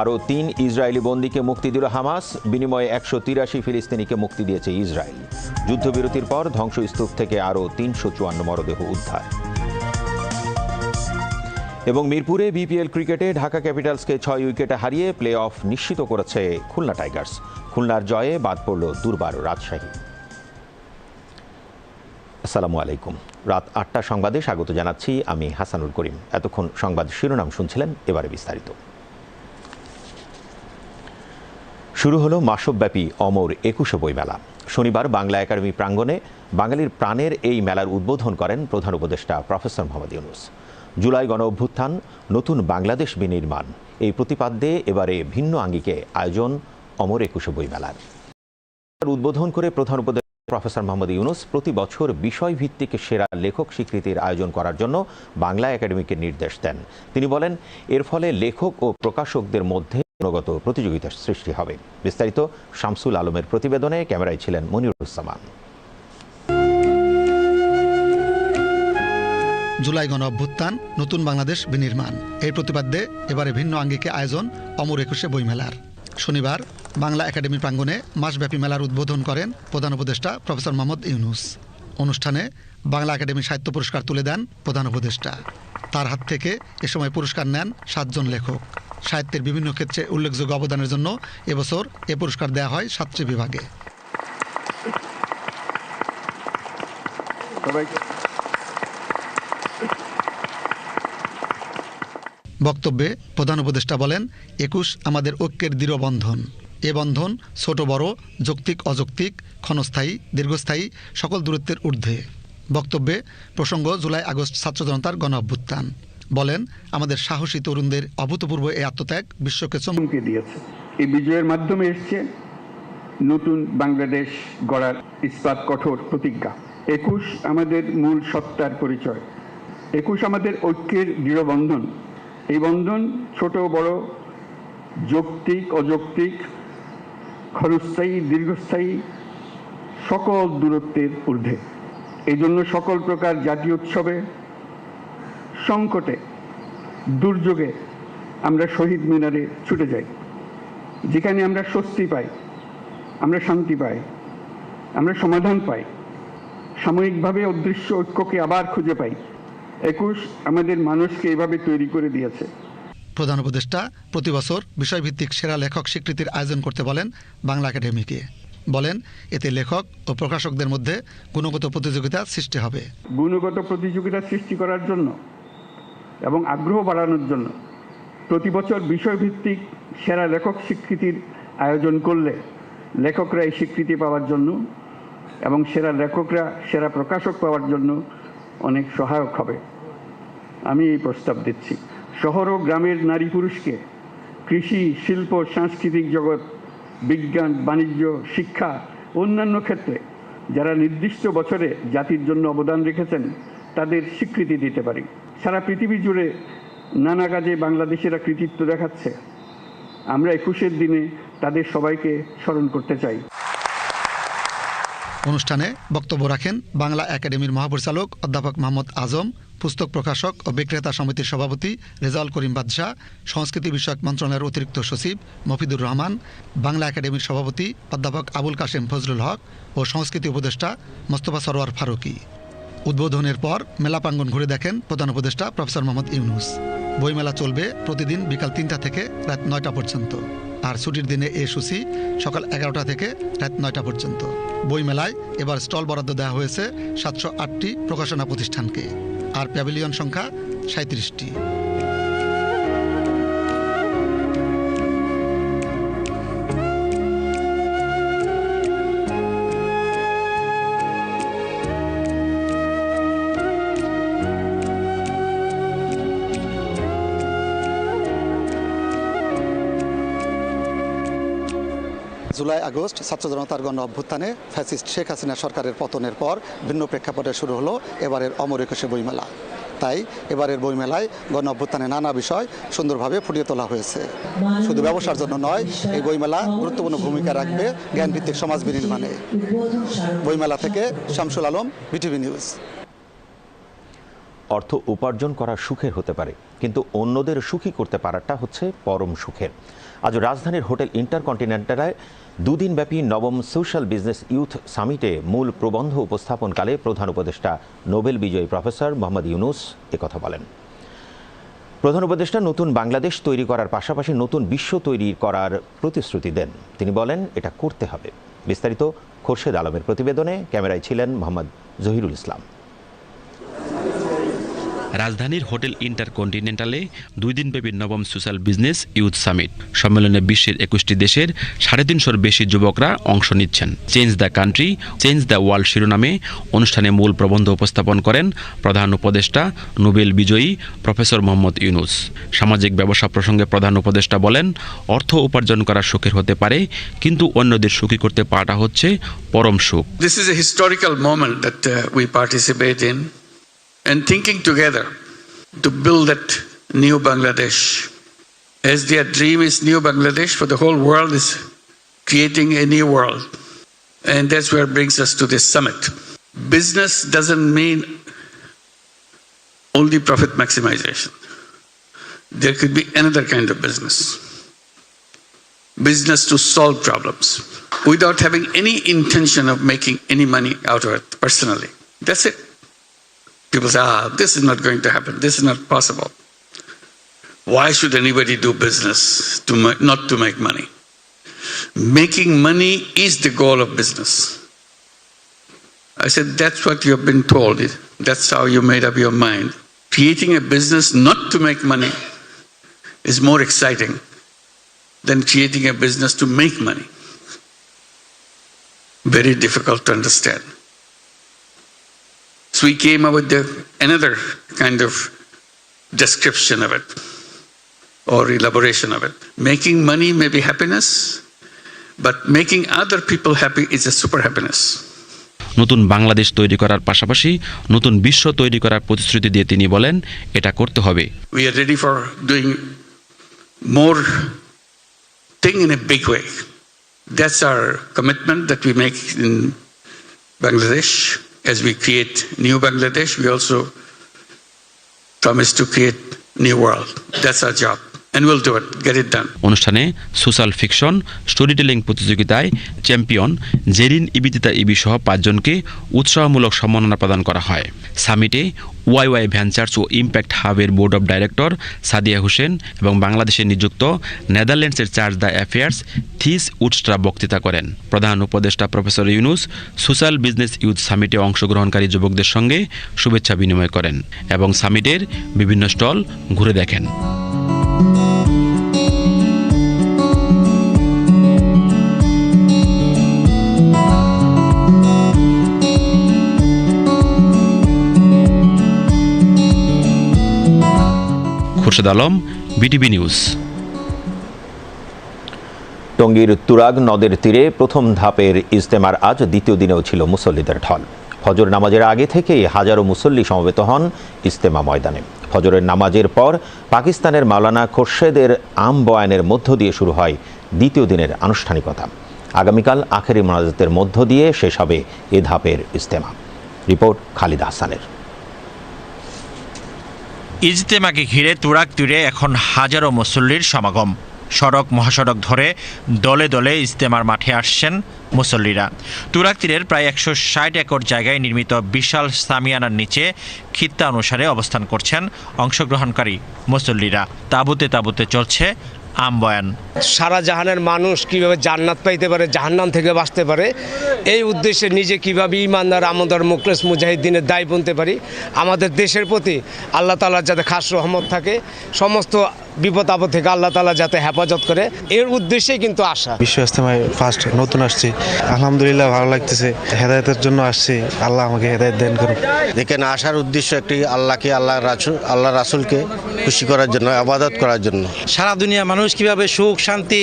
আরও তিন ইসরায়েলি বন্দীকে মুক্তি দিল হামাস। বিনিময়ে একশো তিরাশি ফিলিস্তিনিকে মুক্তি দিয়েছে ইসরায়েল। যুদ্ধবিরতির পর ধ্বংসস্তূপ থেকে আরও তিনশো চুয়ান্ন মরদেহ উদ্ধার। এবং মিরপুরে বিপিএল ক্রিকেটে ঢাকা ক্যাপিটালসকে ছয় উইকেটে হারিয়ে প্লে অফ নিশ্চিত করেছে খুলনা টাইগার্স। খুলনার জয়ে বাদ পড়ল দুর্বার রাজশাহী। আসসালামু আলাইকুম। রাত আটটা সংবাদে স্বাগত জানাচ্ছি আমি হাসানুল করিম। এতক্ষণ সংবাদ শিরোনাম শুনছিলেন এবারে বিস্তারিত। শুরু হলো মাসব্যাপী অমর একুশে বইমেলা। শনিবার বাংলা একাডেমি প্রাঙ্গণে বাঙালির প্রাণের এই মেলার উদ্বোধন করেন প্রধান উপদেষ্টা প্রফেসর মোহাম্মদ ইউনুস। জুলাই গণ অভ্যুত্থান, নতুন বাংলাদেশ বিনির্মাণ, এই প্রতিপাদ্যে এবারে ভিন্ন আঙ্গিকে আয়োজন অমর একুশে বইমেলার। উদ্বোধন করে প্রধান উপদেষ্টা প্রফেসর মোহাম্মদ ইউনুস প্রতি বছর বিষয়ভিত্তিক সেরা লেখক স্বীকৃতির আয়োজন করার জন্য বাংলা একাডেমিকে নির্দেশ দেন। তিনি বলেন, এর ফলে লেখক ও প্রকাশকদের মধ্যে গুণগত প্রতিযোগিতার সৃষ্টি হবে। বিস্তারিত শামসুল আলমের প্রতিবেদনে ক্যামেরায় ছিলেন মনিরুজ্জামান। জুলাই গণ অভ্যুত্থান, নতুন বাংলাদেশ বিনির্মাণ। এই প্রতিপাদ্যে এবারে ভিন্ন আঙ্গিকে আয়োজন অমর একুশে বইমেলার। শনিবার বাংলা একাডেমি প্রাঙ্গণে মাসব্যাপী মেলার উদ্বোধন করেন প্রধান উপদেষ্টা প্রফেসর মোহাম্মদ ইউনুস। অনুষ্ঠানে বাংলা একাডেমি সাহিত্য পুরস্কার তুলে দেন প্রধান উপদেষ্টা। তার হাত থেকে এ সময় পুরস্কার নেন সাতজন লেখক। সাহিত্যের বিভিন্ন ক্ষেত্রে উল্লেখযোগ্য অবদানের জন্য এবছর এ পুরস্কার দেওয়া হয় সাতটি বিভাগে। বক্তব্যে প্রধান উপদেষ্টা বলেন, একুশ আমাদের ঐক্যের দৃঢ় বন্ধন। এ বন্ধন ছোট, বড়, যৌক্তিক, অযৌক্তিক, ক্ষণস্থায়ী, দীর্ঘস্থায়ী, সকল দূরত্বের ঊর্ধ্বে। বক্তব্যে প্রসঙ্গ জুলাই আগস্ট ছাত্র জনতার গণ অভ্যুত্থান বলেন, আমাদের সাহসী তরুণদের অভূতপূর্ব এই আত্মত্যাগ বিশ্বকে চমক দিয়েছে। এই বিজয়ের মাধ্যমে এসছে নতুন বাংলাদেশ গড়ার ইস্পাত কঠোর প্রতিজ্ঞা। একুশ আমাদের মূল সত্তার পরিচয়। একুশ আমাদের ঐক্যের দৃঢ় বন্ধন। এই বন্ধন ছোট, বড়, যৌক্তিক, অযৌক্তিক ক্ষণস্থায়ী দীর্ঘস্থায়ী, সকল দূরত্বের ঊর্ধ্বে। এই জন্য সকল প্রকার জাতীয় উৎসবে সংকটে দুর্যোগে আমরা শহীদ মিনারে ছুটে যাই। যেখানে আমরা স্বস্তি পাই আমরা শান্তি পাই আমরা সমাধান পাই। সাময়িকভাবে অদৃশ্য ঐক্যকে আবার খুঁজে পাই। একুশ আমাদের মানুষকে এভাবে তৈরি করে দিয়েছে। প্রধান উপদেষ্টা প্রতি বছর বিষয়ভিত্তিক সেরা লেখক স্বীকৃতির আয়োজন করতে বলেন বাংলা একাডেমিকে। বলেন এতে লেখক ও প্রকাশকদের মধ্যে গুণগত প্রতিযোগিতা সৃষ্টি হবে। গুণগত প্রতিযোগিতা সৃষ্টি করার জন্য এবং আগ্রহ বাড়ানোর জন্য প্রতি বছর বিষয়ভিত্তিক সেরা লেখক স্বীকৃতির আয়োজন করলে লেখকরা এই স্বীকৃতি পাওয়ার জন্য এবং সেরা লেখকরা সেরা প্রকাশক পাওয়ার জন্য অনেক সহায়ক হবে। আমি এই প্রস্তাব দিচ্ছি। শহর ও গ্রামের নারী পুরুষকে কৃষি, শিল্প, সাংস্কৃতিক জগৎ, বিজ্ঞান, বাণিজ্য, শিক্ষা, অন্যান্য ক্ষেত্রে যারা নির্দিষ্ট বছরে জাতির জন্য অবদান রেখেছেন, তাদের স্বীকৃতি দিতে পারি। সারা পৃথিবী জুড়ে নানা কাজে বাংলাদেশিরা কৃতিত্ব দেখাচ্ছে। আমরা একুশের দিনে তাদের সবাইকে স্মরণ করতে চাই। অনুষ্ঠানে বক্তব্য রাখেন বাংলা একাডেমির মহাপরিচালক অধ্যাপক মোহাম্মদ আজম, পুস্তক প্রকাশক ও বিক্রেতা সমিতির সভাপতি রেজাউল করিম বাদশাহ, সংস্কৃতি বিষয়ক মন্ত্রণালয়ের অতিরিক্ত সচিব মফিদুর রহমান, বাংলা একাডেমির সভাপতি অধ্যাপক আবুল কাশেম ফজলুল হক ও সংস্কৃতি উপদেষ্টা মোস্তফা সরোয়ার ফারুকি। উদ্বোধনের পর মেলা প্রাঙ্গন ঘুরে দেখেন প্রধান উপদেষ্টা প্রফেসর মোহাম্মদ ইউনুস। বইমেলা চলবে প্রতিদিন বিকাল তিনটা থেকে রাত নয়টা পর্যন্ত। আর ছুটির দিনে এ সূচি সকাল এগারোটা থেকে রাত নয়টা পর্যন্ত। বইমেলায় এবার স্টল বরাদ্দ দেওয়া হয়েছে সাতশো আটটি প্রকাশনা প্রতিষ্ঠানকে। আর প্যাভিলিয়ন সংখ্যা সাঁত্রিশটি জুলাই, আগস্ট ছাত্র জনতার গণ অভ্যুত্থানে ফ্যাসিস্ট শেখ হাসিনা সরকারের পতনের পর ভিন্ন প্রেক্ষাপটে শুরু হলো এবারের অমর একুশে বইমেলা। তাই এবারের বইমেলায় গণ অভ্যুত্থানে নানা বিষয় সুন্দরভাবে ফুটিয়ে তোলা হয়েছে। শুধু ব্যবসার জন্য নয়, এই বইমেলা গুরুত্বপূর্ণ ভূমিকা রাখবে জ্ঞানভিত্তিক সমাজ বিনির্মাণে। বইমেলা থেকে শামসুল আলম, বিটিভি নিউজ। অর্থ উপার্জন করা সুখের হতে পারে, কিন্তু অন্যদের সুখী করতে পারাটা হচ্ছে পরম সুখের। আজ রাজধানীর হোটেল ইন্টারকন্টিনেন্টালায় দুদিনব্যাপী নবম সোশ্যাল বিজনেস ইউথ সামিটে মূল প্রবন্ধ উপস্থাপনকালে প্রধান উপদেষ্টা, নোবেল বিজয়ী প্রফেসর মোহাম্মদ ইউনুস একথা বলেন। প্রধান উপদেষ্টা নতুন বাংলাদেশ তৈরি করার পাশাপাশি নতুন বিশ্ব তৈরি করার প্রতিশ্রুতি দেন। তিনি বলেন, এটা করতে হবে। বিস্তারিত খোরশেদ আলমের প্রতিবেদনে ক্যামেরায় ছিলেন মোহাম্মদ জহিরুল ইসলাম। রাজধানীর হোটেল ইন্টারকন্টিনেন্টালে দুই দিনব্যাপী নবম সোশ্যাল বিজনেস ইউথ সামিট। সম্মেলনে বিশ্বের একুশটি দেশের সাড়ে তিনশোর বেশি যুবকরা অংশ নিচ্ছেন। Change the country change the world শিরোনামে অনুষ্ঠানে মূল প্রবন্ধ উপস্থাপন করেন প্রধান উপদেষ্টা নোবেল বিজয়ী প্রফেসর মোহাম্মদ ইউনুস। সামাজিক ব্যবসা প্রসঙ্গে প্রধান উপদেষ্টা বলেন অর্থ উপার্জন করা সুখের হতে পারে কিন্তু অন্যদের সুখী করতে পারাটা হচ্ছে পরম সুখ। This is a historical moment that uh, we and thinking together to build that new Bangladesh. As their dream is new Bangladesh, for the whole world is creating a new world. And that's where brings us to this summit. Business doesn't mean only profit maximization. There could be another kind of business. Business to solve problems without having any intention of making any money out of it personally. That's it. People say, ah, this is not going to happen. This is not possible. Why should anybody do business to ma- not to make money? Making money is the goal of business. I said, that's what you have been told. That's how you made up your mind. Creating a business not to make money is more exciting than creating a business to make money. Very difficult to understand. So we came up with the, another kind of description of it or elaboration of it. Making money may be happiness, but making other people happy is a super happiness. নতুন বাংলাদেশ তৈরি করার পাশাপাশি নতুন বিশ্ব তৈরি করার প্রতিশ্রুতি দিয়ে তিনি বলেন এটা করতে হবে We are ready for doing more thing in a big way. That's our commitment that we make in Bangladesh. As we create new Bangladesh, we also promise to create new world. That's our job. অনুষ্ঠানে social fiction story telling প্রতিযোগিতায় champion Zerin ইবিদিতা ইবি সহ পাঁচজনকে উৎসাহমূলক সম্মাননা প্রদান করা হয়। সামিটে ওয়াই ওয়াই ভেঞ্চার্স ও impact হাবের board of director Sadia Hossain এবং বাংলাদেশে নিযুক্ত নেদারল্যান্ডসের charge d' affaires Thijs Woudstra বক্তৃতা করেন। প্রধান উপদেষ্টা professor Yunus social business youth সামিটে অংশগ্রহণকারী যুবকদের সঙ্গে শুভেচ্ছা বিনিময় করেন এবং সামিটের বিভিন্ন স্টল ঘুরে দেখেন। Khurshed Alam, BTV news. টঙ্গীর তুরাগ নদের তীরে প্রথম ধাপের ইজতেমার আজ দ্বিতীয় দিনেও ছিল মুসল্লিদের ঢল। ফজর নামাজের আগে থেকেই হাজারো মুসল্লি সমবেত হন ইজতেমা ময়দানে। ফজরের নামাজের পর পাকিস্তানের মাওলানা খোরশেদের আম বয়ানের মধ্য দিয়ে শুরু হয় দ্বিতীয় দিনের আনুষ্ঠানিকতা। আগামীকাল আখেরি মোনাজাতের মধ্য দিয়ে শেষ হবে এ ধাপের ইজতেমা। রিপোর্ট খালিদ হাসানের ইজতেমাকে ঘিরে তুরাক তীরে এখন হাজারো মুসল্লির সমাগম। সড়ক, মহাসড়ক ধরে দলে দলে ইজতেমার মাঠে আসছেন মুসল্লিরা। তুরাক তীরের প্রায় একশো ষাট একর জায়গায় নির্মিত বিশাল সামিয়ানার নিচে খিত্তা অনুসারে অবস্থান করছেন অংশগ্রহণকারী মুসল্লিরা। তাঁবুতে তাঁবুতে চলছে আমবয়ান সারা জাহানের মানুষ কীভাবে জান্নাত পাইতে পারে, জাহান্নাম থেকে বাঁচতে পারে এই উদ্দেশ্যে নিজে কীভাবে ইমানদার আমাদের মুখলেস মুজাহিদ্দিনের দায় বনতে পারি আমাদের দেশের প্রতি আল্লাহ তালার যাতে খাস রহমত থাকে সমস্ত বিপদ আপদ থেকে আল্লাহ তালা যাতে হেফাজত করে এর উদ্দেশ্যেই কিন্তু আসা বিশ্ব ইস্তেমায় ফার্স্ট নতুন আসছি। আলহামদুলিল্লাহ ভালো লাগতেছে। হেদায়তের জন্য আসছি। আল্লাহ আমাকে হেদায়ত দেন করুন এখানে আসার উদ্দেশ্য একটি আল্লাহকে আল্লাহ রাসুল আল্লাহ রাসুলকে খুশি করার জন্য আবাদত করার জন্য। সারা দুনিয়া মানুষ কীভাবে সুখ শান্তি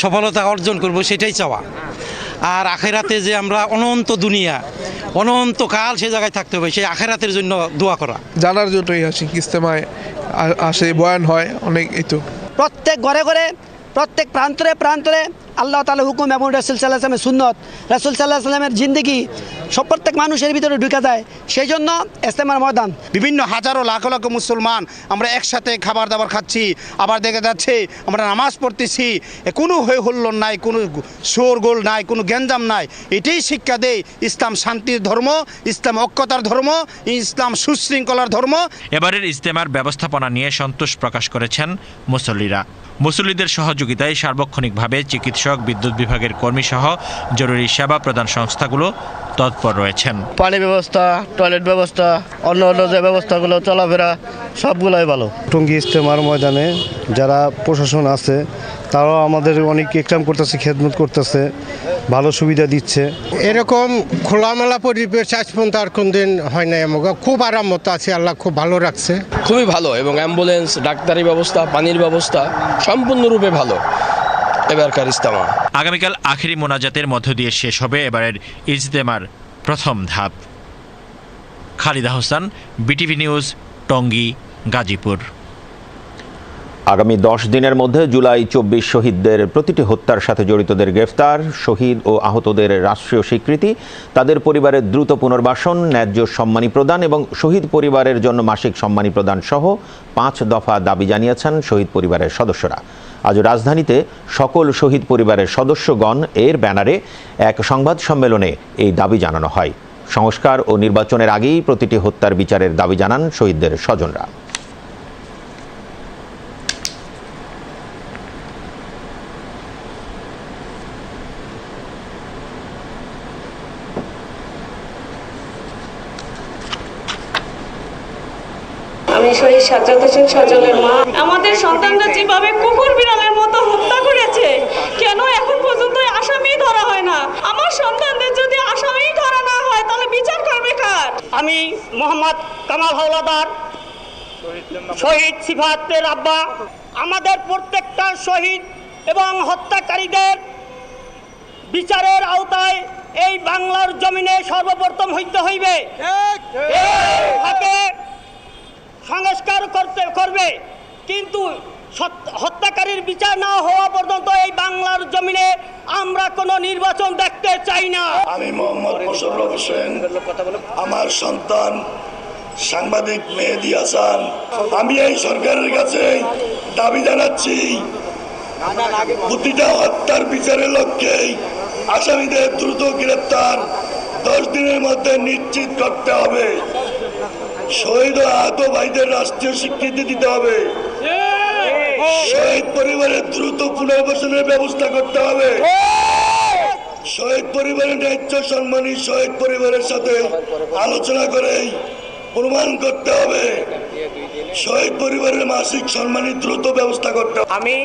সফলতা অর্জন করব সেটাই চাওয়া। আর আখেরাতে যে আমরা অনন্ত দুনিয়া অনন্ত কাল সে জায়গায় থাকতে হবে সেই আখেরাতের জন্য দোয়া করা। জানার জন্যই আসি ইস্তেমায় আসে বয়ান হয় অনেক এই তো প্রত্যেক ঘরে ঘরে প্রত্যেক প্রান্তরে প্রান্তরে আল্লাহ তালা হুকুম এবং রাসুল সাল্লাহ আসলামের সুন্নত। রাসুল সাল্লাহ আসলামের জিন্দগি সব প্রত্যেক মানুষের ভিতরে ঢুকে যায়। সেই জন্য ইস্তেমার ময়দান। বিভিন্ন হাজারো লাখ লাখ মুসলমান আমরা একসাথে খাবার দাবার খাচ্ছি। আবার দেখা যাচ্ছে আমরা নামাজ পড়তেছি। কোনো হয়ে হুল্লোড় নাই কোনো শোর গোল নাই কোনো গ্যাঞ্জাম নাই। এটাই শিক্ষা দেয় ইসলাম শান্তির ধর্ম ইসলাম ঐক্যতার ধর্ম ইসলাম সুশৃঙ্খলার ধর্ম। এবারের ইজতেমার ব্যবস্থাপনা নিয়ে সন্তোষ প্রকাশ করেছেন মুসল্লিরা। মুসল্লিদের সহযোগিতায় সার্বক্ষণিকভাবে চিকিৎসক বিদ্যুৎ বিভাগের কর্মীসহ জরুরি সেবা প্রদান সংস্থাগুলো তৎপর রয়েছেন। পানি ব্যবস্থা টয়লেট ব্যবস্থা অন্য অন্য যে ব্যবস্থাগুলো চলাফেরা সবগুলোই ভালো। টঙ্গী ইস্তেমার ময়দানে যারা প্রশাসন আছে তারাও আমাদের অনেক এক্সাম করতেছে খেদমত করতেছে ভালো সুবিধা দিচ্ছে। এরকম খোলামেলা পরিবেশ আজ পর্যন্ত আর কোনদিন হয় নাই আমাকে খুব আরাম মতো আছে আল্লাহ খুব ভালো রাখছে। খুবই ভালো এবং অ্যাম্বুলেন্স ডাক্তারি ব্যবস্থা পানির ব্যবস্থা সম্পূর্ণরূপে ভালো। এবারকার ইস্তামা আগামীকাল আখেরি মোনাজাতের মধ্য দিয়ে শেষ হবে এবারের ইজতেমার প্রথম ধাপ। Khalida Hossain BTV news Tongi Gazipur. আগামী দশ দিনের মধ্যে জুলাই চব্বিশ শহীদদের প্রতিটি হত্যার সাথে জড়িতদের গ্রেফতার, শহীদ ও আহতদের রাষ্ট্রীয় স্বীকৃতি, তাদের পরিবারের দ্রুত পুনর্বাসন, ন্যায্য সম্মানী প্রদান এবং শহীদ পরিবারের জন্য মাসিক সম্মানী প্রদান সহ পাঁচ দফা দাবি জানিয়েছেন শহীদ পরিবারের সদস্যরা। আজ রাজধানীতে সকল শহীদ পরিবারের সদস্যগণ এর ব্যানারে এক সংবাদ সম্মেলনে এই দাবি জানানো হয়। সংস্কার ও নির্বাচনের আগেই প্রতিটি হত্যার বিচারের দাবি জানান শহীদদের স্বজনরা। শহীদ সাজ্জাদ হোসেন সজলের মা। আমাদের সন্তানরা যেভাবে কুকুর বিড়ালের মতো হত্যা করেছে কেন এখন পর্যন্ত আসামি ধরা হয় না? আমার সন্তানদের যদি আসামি ধরা না হয় তাহলে বিচার করবে কার? আমি মোহাম্মদ কামাল হাওলাদার শহীদ সিফাতের আব্বা। আমাদের প্রত্যেকটা শহীদ এবং হত্যাকারীদের বিচারের আওতায় এই বাংলার জমিনে সর্বপ্রথম হইতে হইবে। সংস্কার করতে করবে। কিন্তু হত্যাকারীর বিচার না হওয়া পর্যন্ত এই বাংলার জমিনে আমরা কোনো নির্বাচন দেখতে চাই না। আমি মোহাম্মদ মোশাররফ হোসেন। আমার সন্তান সাংবাদিক মেহেদি হাসান। আমি এই সরকারের কাছে দাবি জানাচ্ছি, প্রতিটা হত্যার বিচারের লক্ষ্যে আসামিদের দ্রুত গ্রেপ্তার। দশ দিনের মধ্যে নিশ্চিত করতে হবে। শহীদ আহত ভাইদের রাষ্ট্রীয় স্বীকৃতি দিতে হবে। শহীদ পরিবারের দ্রুত পুনর্বাসনের ব্যবস্থা করতে হবে। শহীদ পরিবারের ন্যায্য সম্মানী শহীদ পরিবারের সাথে আলোচনা করে প্রমাণ করতে হবে। শহীদ পরিবারের মাসিক সম্মানী দ্রুত ব্যবস্থা করতে হবে। আমি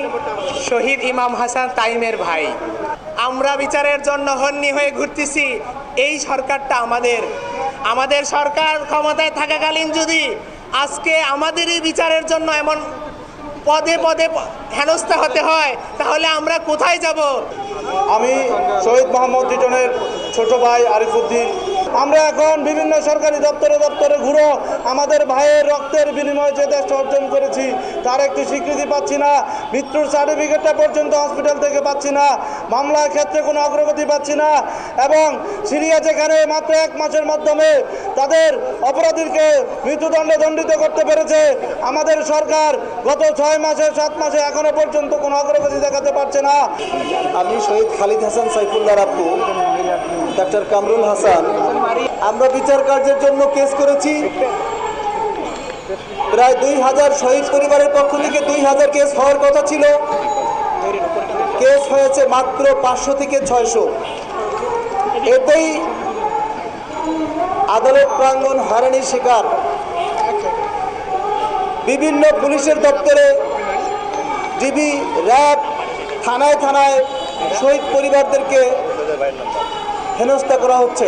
শহীদ ইমাম হাসান তাইমের ভাই। আমরা বিচারের জন্য হন্যি হয়ে ঘুরতেছি। এই সরকারটা আমাদের আমাদের সরকার ক্ষমতায় থাকাকালীন যদি আজকে আমাদেরই বিচারের জন্য এমন পদে পদে হেনস্থা হতে হয়, তাহলে আমরা কোথায় যাব? আমি শহীদ মোহাম্মদ লিটনের ছোট ভাই আরিফুদ্দিন আমরা এখন বিভিন্ন সরকারি দপ্তরে দপ্তরে ঘুরো আমাদের ভাইয়ের রক্তের বিনিময়ে যে দেশটা অর্জন করেছি, তার একটি স্বীকৃতি পাচ্ছি না, মৃত্যুর সার্টিফিকেটটা পর্যন্ত হসপিটাল থেকে পাচ্ছি না, মামলার ক্ষেত্রে কোনো অগ্রগতি পাচ্ছি না এবং সিরিয়া যেখানে মাত্র এক মাসের মাধ্যমে তাদের অপরাধীকে মৃত্যুদণ্ডে দণ্ডিত করতে পেরেছে, আমাদের সরকার গত ছয় মাসে, সাত মাসে এখনও পর্যন্ত কোনো অগ্রগতি দেখাতে পারছে না। আমি শহীদ খালিদ হাসান সাইফুল্লাহ আব্বু ডাক্তার কামরুল হাসান আমরা বিচার কার্যের জন্য কেস করেছি। প্রায় দুই হাজার শহীদ পরিবারের পক্ষ থেকে দুই হাজার কেস হওয়ার কথা ছিল। কেস হয়েছে মাত্র পাঁচশো থেকে ছয়শো। এতেই আদালত প্রাঙ্গণ হারানির শিকার। বিভিন্ন পুলিশের দপ্তরে ডিবি, র্যাব থানায় থানায় শহীদ পরিবারদেরকে হেনস্থা করা হচ্ছে।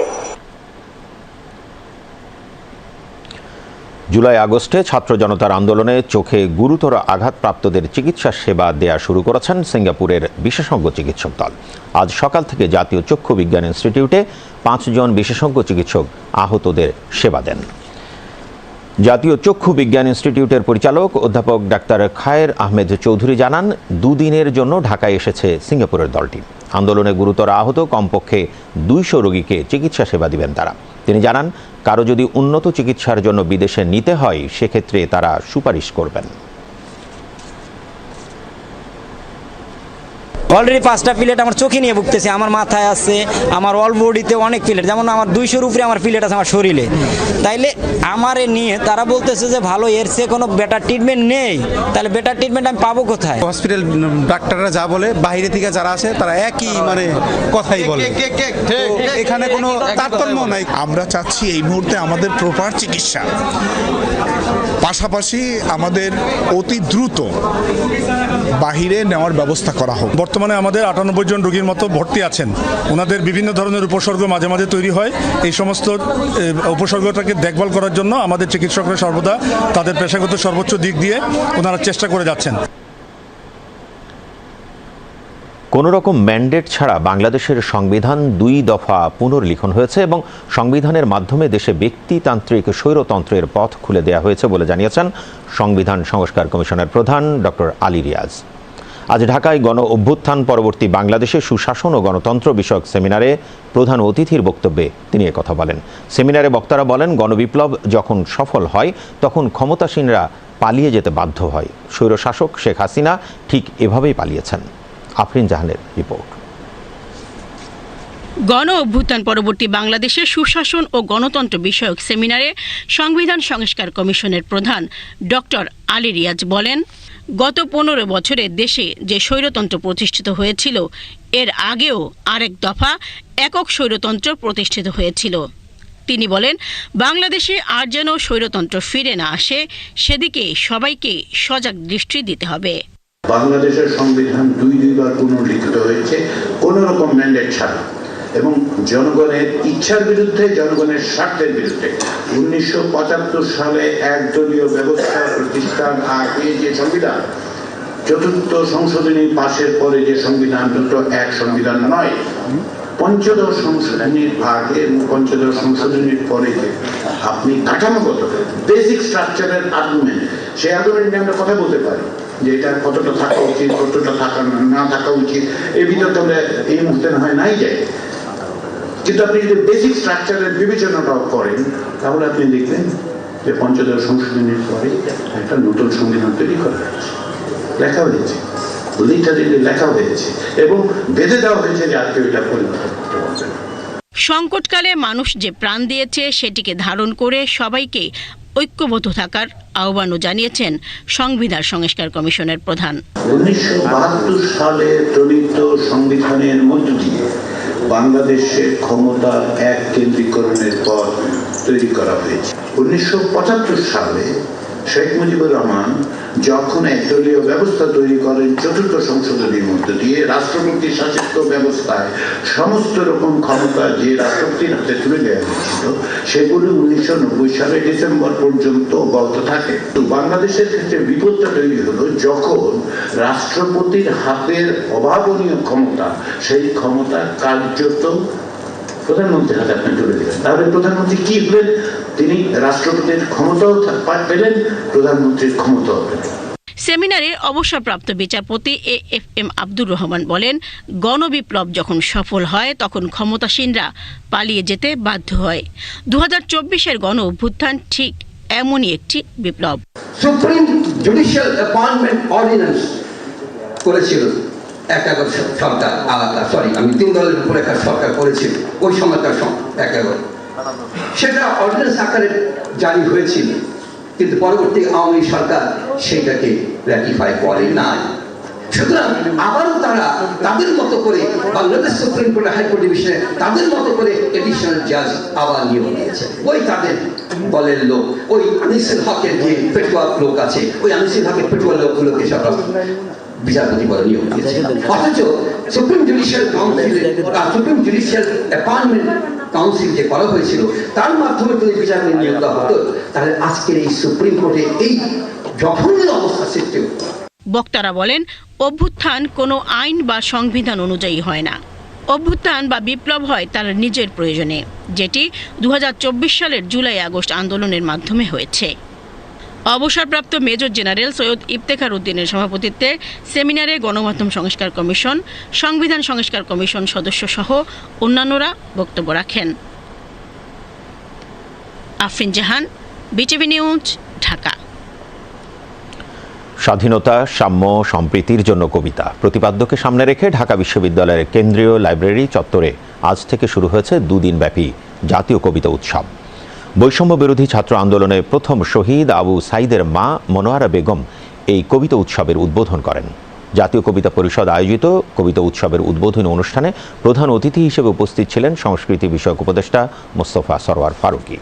জুলাই আগস্টে ছাত্র জনতার আন্দোলনে চোখে গুরুতর আঘাতপ্রাপ্তদের চিকিৎসা সেবা দেয়া শুরু করেছেন সিঙ্গাপুরের বিশেষজ্ঞ চিকিৎসক দল। আজ সকাল থেকে জাতীয় চক্ষু বিজ্ঞান ইনস্টিটিউটে পাঁচজন বিশেষজ্ঞ চিকিৎসক আহতদের সেবা দেন। জাতীয় চক্ষু বিজ্ঞান ইনস্টিটিউটের পরিচালক অধ্যাপক ডাক্তার খায়ের আহমেদ চৌধুরী জানান, দুদিনের জন্য ঢাকায় এসেছে সিঙ্গাপুরের দলটি। আন্দোলনে গুরুতর আহত কমপক্ষে দুইশো রোগীকে চিকিৎসা সেবা দিবেন তারা। তিনি জানান কারও যদি উন্নত চিকিৎসার জন্য বিদেশে নিতে হয় সেক্ষেত্রে তারা সুপারিশ করবেন। অলরেডি পাঁচটা প্লেট আমার চোখে নিয়ে ভুগতেছে আমার মাথায় আছে আমার অল বডিতে অনেক প্লেট যেমন আমার দুইশোর উপরে আমার প্লেট আছে আমার শরীরে। তাইলে আমারে নিয়ে তারা বলতেছে যে ভালো এর সে কোনো বেটার ট্রিটমেন্ট নেই। তাহলে বেটার ট্রিটমেন্ট আমি পাবো কোথায়? হসপিটাল ডাক্তাররা যা বলে বাইরে থেকে যারা আসে তারা একই মানে কথাই বলে। এখানে কোনো তারতম্য নাই। আমরা চাচ্ছি এই মুহূর্তে আমাদের প্রপার চিকিৎসা। পাশাপাশি আমাদের অতি দ্রুত বাহিরে নেওয়ার ব্যবস্থা করা হোক। বর্তমানে আমাদের আটানব্বই জন রোগীর মতো ভর্তি আছেন। ওনাদের বিভিন্ন ধরনের উপসর্গ মাঝে মাঝে তৈরি হয়। এই সমস্ত উপসর্গটাকে দেখভাল করার জন্য আমাদের চিকিৎসকরা সর্বদা তাদের পেশাগত সর্বোচ্চ দিক দিয়ে ওনারা চেষ্টা করে যাচ্ছেন। কোনো রকম ম্যান্ডেট ছাড়া বাংলাদেশের সংবিধান দুই দফা পুনর্লিখন হয়েছে এবং সংবিধানের মাধ্যমে দেশে ব্যক্তিতান্ত্রিক স্বৈরতন্ত্রের পথ খুলে দেওয়া হয়েছে বলে জানিয়েছেন সংবিধান সংস্কার কমিশনের প্রধান ডক্টর আলী রিয়াজ। আজ ঢাকায় গণ অভ্যুত্থান পরবর্তী বাংলাদেশে সুশাসন ও গণতন্ত্র বিষয়ক সেমিনারে প্রধান অতিথির বক্তব্যে তিনি কথা বলেন। সেমিনারে বক্তারা বলেন, গণবিপ্লব যখন সফল হয়, তখন ক্ষমতাসীনরা পালিয়ে যেতে বাধ্য হয়। স্বৈরশাসক শেখ হাসিনা ঠিক এভাবেই পালিয়েছেন। আফরিন জাহানের রিপোর্ট। গণ অভ্যুত্থান পরবর্তী বাংলাদেশের সুশাসন ও গণতন্ত্র বিষয়ক সেমিনারে সংবিধান সংস্কার কমিশনের প্রধান ডক্টর আলী রিয়াজ বলেন, গত পনেরো বছরে দেশে যে স্বৈরতন্ত্র প্রতিষ্ঠিত হয়েছিল, এর আগেও আরেক দফা একক স্বৈরতন্ত্র প্রতিষ্ঠিত হয়েছিল। তিনি বলেন, বাংলাদেশে আর যেন স্বৈরতন্ত্র ফিরে না আসে, সেদিকে সবাইকে সজাগ দৃষ্টি দিতে হবে। বাংলাদেশের সংবিধান দুই দুইবার পুনর্লিখিত হয়েছে কোন রকম ম্যান্ডেট ছাড়া। এবং জনগণের ইচ্ছার বিরুদ্ধে, জনগণের স্বার্থের বিরুদ্ধে। উনিশশো পঁচাত্তর সালে একদলীয় ব্যবস্থা প্রতিষ্ঠার আগে যে সংবিধান, চতুর্থ সংশোধনী পাশের পরে যে সংবিধান, দুটো এক সংবিধান নয়, পঞ্চদশ সংশোধনীর আগে পঞ্চদশ সংশোধনীর পরে আপনি কাঠামোগত বেসিক স্ট্রাকচারের আর্গুমেন্ট সেই আর্গুমেন্ট নিয়ে আমরা কথা বলতে পারি। যে এটা কতটা থাকা উচিত, কতটা থাকা না থাকা উচিত এই আমরা এই মুহূর্তে না হয় নাই যায় কিন্তু আপনি যদি বেসিক স্ট্রাকচারের বিবেচনাটাও করেন, তাহলে আপনি দেখবেন যে পঞ্চদশ সংশোধনীর পরে একটা নতুন সংবিধান তৈরি করা হয়েছে। লেখা হয়েছে। লিটারেলি লেখা হয়েছে। এবং বেঁধে দেওয়া হয়েছে যে আর কেউ এটা করতে পারবে সংকটকালে মানুষ যে প্রাণ দিয়েছে, সেটিকে ধারণ করে সবাইকে ঐক্যবদ্ধ থাকার আহ্বানও জানিয়েছেন সংবিধান সংস্কার কমিশনের প্রধান। উনিশশো বাহাত্তর সালে প্রণীত সংবিধানের মধ্য দিয়ে বাংলাদেশের ক্ষমতা এক কেন্দ্রীকরণের পর তৈরি করা হয়েছে। উনিশশো পঁচাত্তর সালে শেখ মুজিবুর রহমান যখন একদলীয় ব্যবস্থা তৈরি করেন চতুর্থ সংশোধনীর মধ্য দিয়ে রাষ্ট্রপতি শাসিত ব্যবস্থায় সমস্ত রকম ক্ষমতা যে রাষ্ট্রপতির হাতে তুলে দেওয়া হয়েছিল, সেগুলো উনিশশো নব্বই সালে ডিসেম্বর পর্যন্ত বলতে থাকে। তো বাংলাদেশের ক্ষেত্রে বিপদটা তৈরি হলো যখন রাষ্ট্রপতির হাতের অভাবনীয় ক্ষমতা, সেই ক্ষমতা কার্যত প্রধানমন্ত্রীর হাতে আপনি তুলে দিলেন। তাহলে প্রধানমন্ত্রী কি হলেন? তিনি রাষ্ট্রপতির ক্ষমতাও পেলেন প্রধানমন্ত্রীর ক্ষমতাও পেলেন। সেমিনারে অবসরপ্রাপ্ত বিচারপতি A F M Abdur Rahman বলেন গণবিপ্লব যখন সফল হয় তখন ক্ষমতাসীনরা পালিয়ে যেতে বাধ্য হয়। দু হাজার চব্বিশের গণ অভ্যুত্থান ঠিক এমনই একটি বিপ্লব। সুপ্রিম জুডিশিয়াল অ্যাপয়েন্টমেন্ট অর্ডিন্যান্স করেছিল। একটা সরকার আলাদা সরি আমি তিন দলের উপর একটা সরকার করেছিল ওই সময়কার সম- একেবারে সেটা অর্ডিন্যান্স আকারে জারি হয়েছিল, কিন্তু পরবর্তী আওয়ামী সরকার সেটাকে র্যাটিফাই করে নাই। সুতরাং আবারও তারা তাদের মতো করে বাংলাদেশ সুপ্রিম কোর্ট হাইকোর্ট ডিভিশনে তাদের মতো করে এডিশনাল জাজ আবার নিয়োগ দিয়েছে। ওই তাদের দলের লোক, ওই আনিসুল হকের যে পেটুয়া লোক আছে, ওই আনিসুল হকের পেটুয়া লোকগুলোকে সব বিচারপতি বলে নিয়োগ অথচ সুপ্রিম জুডিশিয়াল কাউন্সিলের সুপ্রিম জুডিশিয়াল অ্যাপয়েন্টমেন্ট কাউন্সিল যে করা হয়েছিল তার মাধ্যমে যদি বিচারপতি নিয়োগ দেওয়া হতো তাহলে আজকের এই সুপ্রিম কোর্টে এই জঘন্য অবস্থা সৃষ্টি হতো। বক্তারা বলেন অভ্যুত্থান কোনো আইন বা সংবিধান অনুযায়ী হয় না। অভ্যুত্থান বা বিপ্লব হয় তার নিজের প্রয়োজনে যেটি দু হাজার চব্বিশ সালের জুলাই আগস্ট আন্দোলনের মাধ্যমে হয়েছে। অবসরপ্রাপ্ত মেজর জেনারেল সৈয়দ ইফতেখার উদ্দিনের সভাপতিত্বে সেমিনারে গণমাধ্যম সংস্কার কমিশন, সংবিধান সংস্কার কমিশন সদস্য সহ অন্যান্যরা বক্তব্য রাখেন। Afrin Jahan, BTV news, Dhaka. স্বাধীনতা, সাম্য, সম্প্রীতির জন্য কবিতা। প্রতিপাদ্যকে সামনে রেখে ঢাকা বিশ্ববিদ্যালয়ের কেন্দ্রীয় লাইব্রেরি চত্বরে আজ থেকে শুরু হয়েছে দুদিন ব্যাপী জাতীয় কবিতা উৎসব। বৈষম্য বিরোধী ছাত্র আন্দোলনে প্রথম শহীদ আবু সাইদের মা মনোয়ারা বেগম এই কবিতা উৎসবের উদ্বোধন করেন। জাতীয় কবিতা পরিষদ আয়োজিত কবিতা উৎসবের উদ্বোধনী অনুষ্ঠানে প্রধান অতিথি হিসেবে উপস্থিত ছিলেন সংস্কৃতি বিষয়ক উপদেষ্টা মোস্তফা সরওয়ার ফারুকী।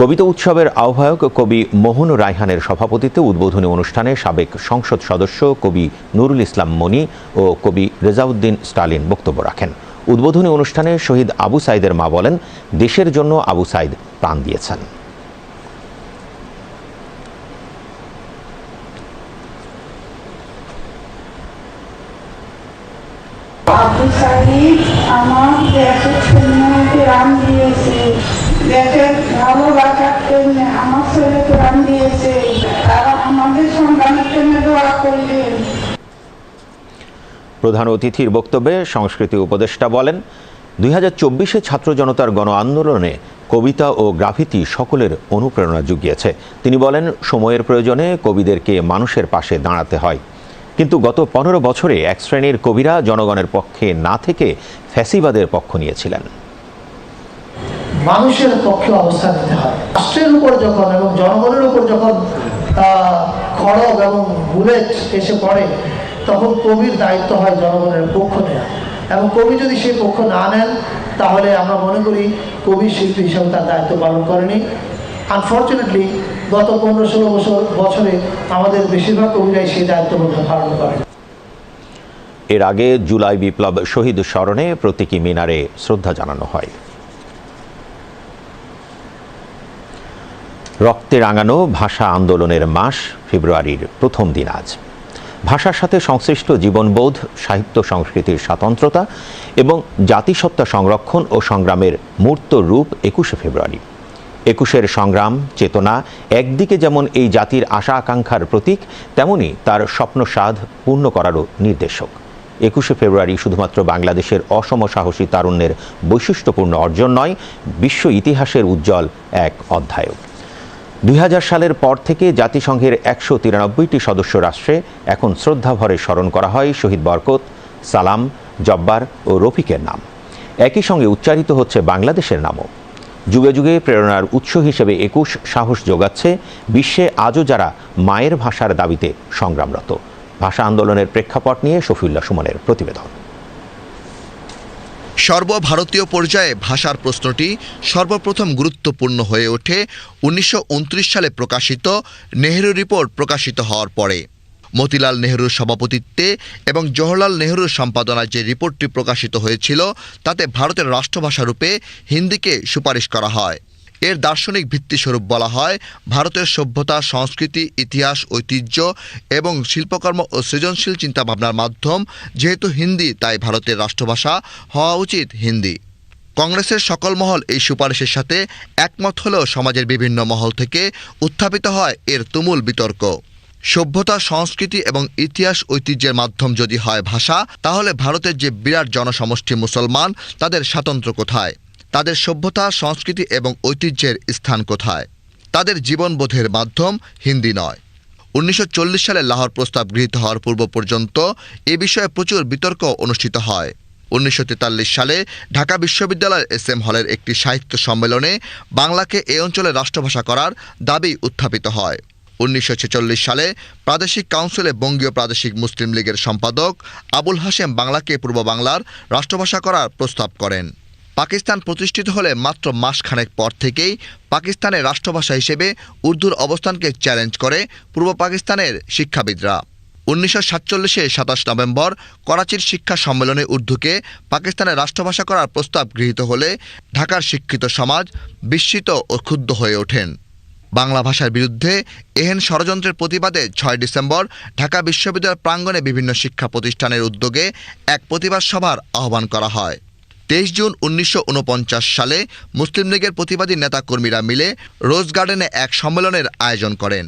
কবিতা উৎসবের আহ্বায়ক কবি মোহন রায়হানের সভাপতিত্বে উদ্বোধনী অনুষ্ঠানে সাবেক সংসদ সদস্য কবি নুরুল ইসলাম মনি ও কবি রেজাউদ্দিন স্টালিন বক্তব্য রাখেন। উদ্বোধনী অনুষ্ঠানে শহীদ আবু সাইদের মা বলেন দেশের জন্য আবু সাইদ প্রাণ দিয়েছেন। প্রধান অতিথির বক্তব্যে সংস্কৃতি উপদেষ্টা বলেন, দুই হাজার চব্বিশে ছাত্র জনতার গণ আন্দোলনে কবিতা ও গ্রাফিতি সকলের অনুপ্রেরণা জুগিয়েছে। তিনি বলেন, সময়ের প্রয়োজনে কবিদেরকে মানুষের পাশে দাঁড়াতে হয়। কিন্তু গত পনেরো বছরে এক শ্রেণির কবিরা জনগণের পক্ষে না থেকে ফ্যাসিবাদের পক্ষ নিয়েছিলেন। মানুষের পক্ষে অবস্থান নিতে হয়। রাষ্ট্রের উপর যখন এবং জনগণের উপর যখন খড়গ এবং বুলেট এসে পড়ে তখন কবির দায়িত্ব হয় জনগণের পক্ষ নেওয়া এবং কবি যদি সেই পক্ষ না নেন, তাহলে আমরা মনে করি কবি শিল্পী হিসাবে তার দায়িত্ব পালন করেনি। আনফর্চুনেটলি গত পনেরো ষোলো বছর, বছরে আমাদের বেশিরভাগ কবিরাই সেই দায়িত্ব পালন করে এর আগে জুলাই বিপ্লব শহীদ স্মরণে প্রতীকী মিনারে শ্রদ্ধা জানানো হয়। রক্তে রাঙানো ভাষা আন্দোলনের মাস ফেব্রুয়ারির প্রথম দিন আজ। ভাষার সাথে সংশ্লিষ্ট জীবনবোধ, সাহিত্য সংস্কৃতির স্বাতন্ত্রতা এবং জাতিসত্তা সংরক্ষণ ও সংগ্রামের মূর্ত রূপ একুশে ফেব্রুয়ারি। একুশের সংগ্রাম, চেতনা একদিকে যেমন এই জাতির আশা আকাঙ্ক্ষার প্রতীক, তেমনি তার স্বপ্ন স্বপ্নসাধ পূর্ণ করারও নির্দেশক। একুশে ফেব্রুয়ারি শুধুমাত্র বাংলাদেশের অসম সাহসী তারুণ্যের বৈশিষ্ট্যপূর্ণ অর্জন নয়, বিশ্ব ইতিহাসের উজ্জ্বল এক অধ্যায়ক দুই হাজার সালের পর থেকে জাতিসংঘের একশো তিরানব্বইটি সদস্য রাষ্ট্রে এখন শ্রদ্ধাভরে স্মরণ করা হয় শহীদ বরকত, সালাম, জব্বার ও রফিকের নাম। একই সঙ্গে উচ্চারিত হচ্ছে বাংলাদেশের নামও। যুগে যুগে প্রেরণার উৎস হিসেবে একুশ সাহস যোগাচ্ছে বিশ্বে আজও যারা মায়ের ভাষার দাবিতে সংগ্রামরত। ভাষা আন্দোলনের প্রেক্ষাপট নিয়ে শফিউল্লাহ সুমনের প্রতিবেদন। সর্বভারতীয় পর্যায়ে ভাষার প্রশ্নটি সর্বপ্রথম গুরুত্বপূর্ণ হয়ে ওঠে উনিশশো উনত্রিশ সালে প্রকাশিত নেহেরু রিপোর্ট প্রকাশিত হওয়ার পরে। মতিলাল নেহরুর সভাপতিত্বে এবং জওহরলাল নেহরুর সম্পাদনায় যে রিপোর্টটি প্রকাশিত হয়েছিল, তাতে ভারতের রাষ্ট্রভাষা রূপে হিন্দিকে সুপারিশ করা হয়। এর দার্শনিক ভিত্তিস্বরূপ বলা হয়, ভারতের সভ্যতা, সংস্কৃতি, ইতিহাস, ঐতিহ্য এবং শিল্পকর্ম ও সৃজনশীল চিন্তাভাবনার মাধ্যম। যেহেতু হিন্দি, তাই ভারতের রাষ্ট্রভাষা হওয়া উচিত হিন্দি। কংগ্রেসের সকল মহল এই সুপারিশের সাথে একমত হলেও সমাজের বিভিন্ন মহল থেকে উত্থাপিত হয় এর তুমুল বিতর্ক। সভ্যতা, সংস্কৃতি এবং ইতিহাস ঐতিহ্যের মাধ্যম যদি হয় ভাষা, তাহলে ভারতের যে বিরাট জনসমষ্টি মুসলমান, তাদের স্বাতন্ত্র্য কোথায়? তাদের সভ্যতা, সংস্কৃতি এবং ঐতিহ্যের স্থান কোথায়? তাদের জীবনবোধের মাধ্যম হিন্দি নয়। উনিশশো সালে লাহোর প্রস্তাব গৃহীত হওয়ার পূর্ব পর্যন্ত এ বিষয়ে প্রচুর বিতর্ক অনুষ্ঠিত হয়। উনিশশো তেতাল্লিশ সালে ঢাকা বিশ্ববিদ্যালয়ের এস এম হলের একটি সাহিত্য সম্মেলনে বাংলাকে এ অঞ্চলে রাষ্ট্রভাষা করার দাবি উত্থাপিত হয়। উনিশশো ছেচল্লিশ সালে প্রাদেশিক কাউন্সিলে বঙ্গীয় প্রাদেশিক মুসলিম লীগের সম্পাদক আবুল হাশেম বাংলাকে পূর্ব বাংলার রাষ্ট্রভাষা করার প্রস্তাব করেন। পাকিস্তান প্রতিষ্ঠিত হলে মাত্র মাসখানেক পর থেকেই পাকিস্তানের রাষ্ট্রভাষা হিসেবে উর্দুর অবস্থানকে চ্যালেঞ্জ করে পূর্ব পাকিস্তানের শিক্ষাবিদরা। উনিশশো সাতচল্লিশে সাতাশ নভেম্বর করাচির শিক্ষা সম্মেলনে উর্দুকে পাকিস্তানের রাষ্ট্রভাষা করার প্রস্তাব গৃহীত হলে ঢাকার শিক্ষিত সমাজ বিস্মিত ও ক্ষুব্ধ হয়ে ওঠেন। বাংলা ভাষার বিরুদ্ধে এহেন ষড়যন্ত্রের প্রতিবাদে ছয় ডিসেম্বর ঢাকা বিশ্ববিদ্যালয় প্রাঙ্গণে বিভিন্ন শিক্ষা প্রতিষ্ঠানের উদ্যোগে এক প্রতিবাদ সভার আহ্বান করা হয়। তেইশ জুন উনিশশো ঊনপঞ্চাশ সালে মুসলিম লীগের প্রতিবাদী নেতাকর্মীরা মিলে রোজ গার্ডেনে এক সম্মেলনের আয়োজন করেন।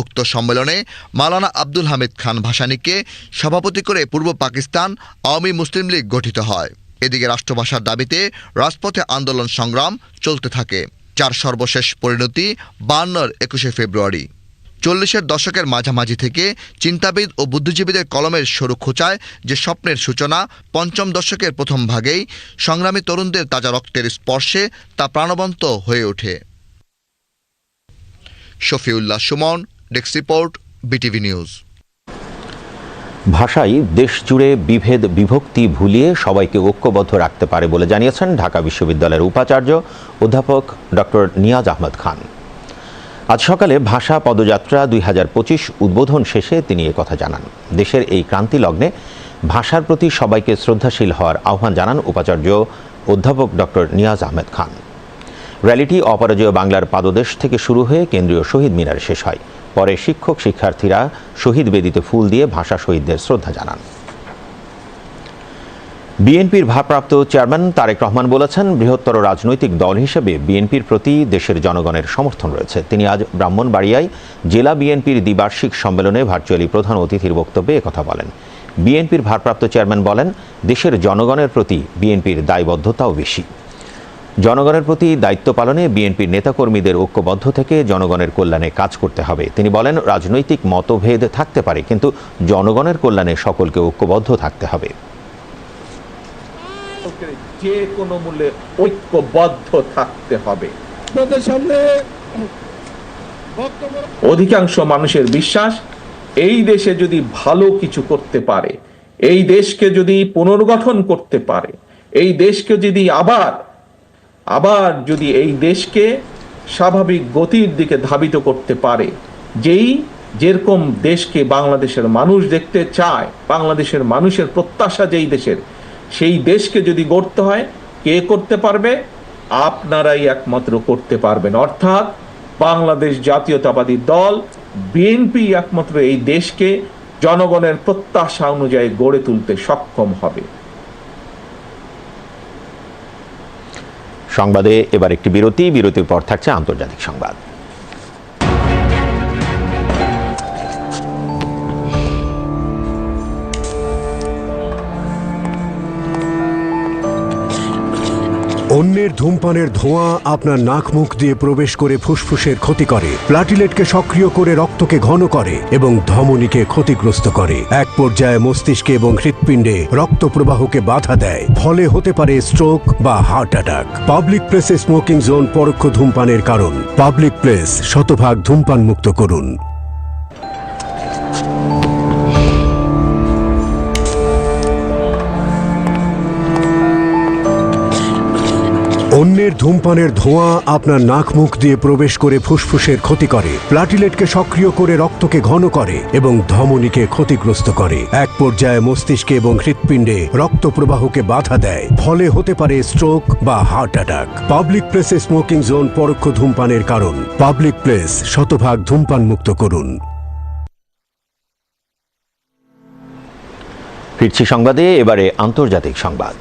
উক্ত সম্মেলনে মালানা আব্দুল হামিদ খান ভাসানীকে সভাপতি করে পূর্ব পাকিস্তান আওয়ামী মুসলিম লীগ গঠিত হয়। এদিকে রাষ্ট্রভাষার দাবিতে রাজপথে আন্দোলন সংগ্রাম চলতে থাকে, যার সর্বশেষ পরিণতি বায়ান্নর একুশে ফেব্রুয়ারি। চল্লিশের দশকের মাঝামাঝি থেকে চিন্তাবিদ ও বুদ্ধিজীবীদের কলমের সরু খোঁচায় যে স্বপ্নের সূচনা পঞ্চম দশকের প্রথম ভাগেই সংগ্রামী তরুণদের তাজা রক্তের স্পর্শে তা প্রাণবন্ত হয়ে ওঠে। Shafiullah Sumon, desk report, BTV news. ভাষাই দেশ জুড়ে বিভেদ, বিভক্তি ভুলিয়ে সবাইকে ঐক্যবদ্ধ রাখতে পারে বলে জানিয়েছেন ঢাকা বিশ্ববিদ্যালয়ের উপাচার্য অধ্যাপক ডক্টর নিয়াজ আহমদ খান। আজ সকালে ভাষা পদযাত্রা দুই হাজার পঁচিশ উদ্বোধন শেষে তিনি কথা জানান। দেশের এই ক্রান্তি লগ্নে ভাষার প্রতি সবাইকে শ্রদ্ধাশীল হওয়ার আহ্বান জানান উপাচার্য অধ্যাপক ডক্টর নিয়াজ আহমেদ খান। র্যালিটি অপরাজয় বাংলার পাদদেশ থেকে শুরু হয়ে কেন্দ্রীয় শহীদ মিনারে শেষ হয়। পরে শিক্ষক শিক্ষার্থীরা শহীদ বেদিতে ফুল দিয়ে ভাষা শহীদদের শ্রদ্ধা জানান। বিএনপির ভারপ্রাপ্ত চেয়ারম্যান তারেক রহমান বলেছেন, বৃহত্তর রাজনৈতিক দল হিসেবে বিএনপির প্রতি দেশের জনগণের সমর্থন রয়েছে। তিনি আজ ব্রাহ্মণবাড়িয়ায় জেলা বিএনপির দ্বিবার্ষিক সম্মেলনে ভার্চুয়ালি প্রধান অতিথির বক্তব্যে একথা বলেন। বিএনপির ভারপ্রাপ্ত চেয়ারম্যান বলেন, দেশের জনগণের প্রতি বিএনপির দায়বদ্ধতাও বেশি। জনগণের প্রতি দায়িত্ব পালনে বিএনপির নেতাকর্মীদের ঐক্যবদ্ধ থেকে জনগণের কল্যাণে কাজ করতে হবে। তিনি বলেন, রাজনৈতিক মতভেদ থাকতে পারে, কিন্তু জনগণের কল্যাণে সকলকে ঐক্যবদ্ধ থাকতে হবে। যে কোনো মূল্যে ঐক্যবদ্ধ থাকতে হবে। সামনে অধিকাংশ মানুষের বিশ্বাস এই দেশে যদি ভালো কিছু করতে পারে এই দেশকে যদি পুনর্গঠন করতে পারে এই দেশকে যদি আবার আবার যদি এই দেশকে স্বাভাবিক গতির দিকে ধাবিত করতে পারে যেই যেরকম দেশকে বাংলাদেশের মানুষ দেখতে চায় বাংলাদেশের মানুষের প্রত্যাশা যেই দেশের সেই দেশকে যদি গড়তে হয়, কে করতে পারবে? আপনারাই একমাত্র করতে পারবেন। অর্থাৎ বাংলাদেশ জাতীয়তাবাদী দল, বিএনপি একমাত্র এই দেশকে জনগণের প্রত্যাশা অনুযায়ী গড়ে তুলতে সক্ষম হবে। সংবাদে এবার একটি বিরতি। বিরতির পর থাকছে আন্তর্জাতিক সংবাদ। অন্যের ধূমপানের ধোঁয়া আপনার নাক মুখ দিয়ে প্রবেশ করে ফুসফুসের ক্ষতি করে। প্লাটিলেটকে সক্রিয় করে রক্তকে ঘন করে এবং ধমনীকে ক্ষতিগ্রস্ত করে। এক পর্যায়ে মস্তিষ্কে এবং হৃৎপিণ্ডে রক্ত প্রবাহকে বাধা দেয়। ফলে হতে পারে স্ট্রোক বা হার্ট অ্যাটাক পাবলিক প্লেসে স্মোকিং জোন পরোক্ষ ধূমপানের কারণ। পাবলিক প্লেস শতভাগ ধূমপান মুক্ত করুন। অন্যের ধূমপানের ধোঁয়া আপনার নাক মুখ দিয়ে প্রবেশ করে ফুসফুসের ক্ষতি করে। প্লাটিলেটকে সক্রিয় করে রক্তকে ঘন করে এবং ধমনীকে ক্ষতিগ্রস্ত করে। এক পর্যায়ে মস্তিষ্কে এবং হৃৎপিণ্ডে রক্ত প্রবাহকে বাধা দেয়। ফলে হতে পারে স্ট্রোক বা হার্ট অ্যাটাক। পাবলিক প্লেসে স্মোকিং জোন পরোক্ষ ধূমপানের কারণ। পাবলিক প্লেস শতভাগ ধূমপান মুক্ত করুন। ফিরছি সংবাদে, এবারে আন্তর্জাতিক সংবাদ।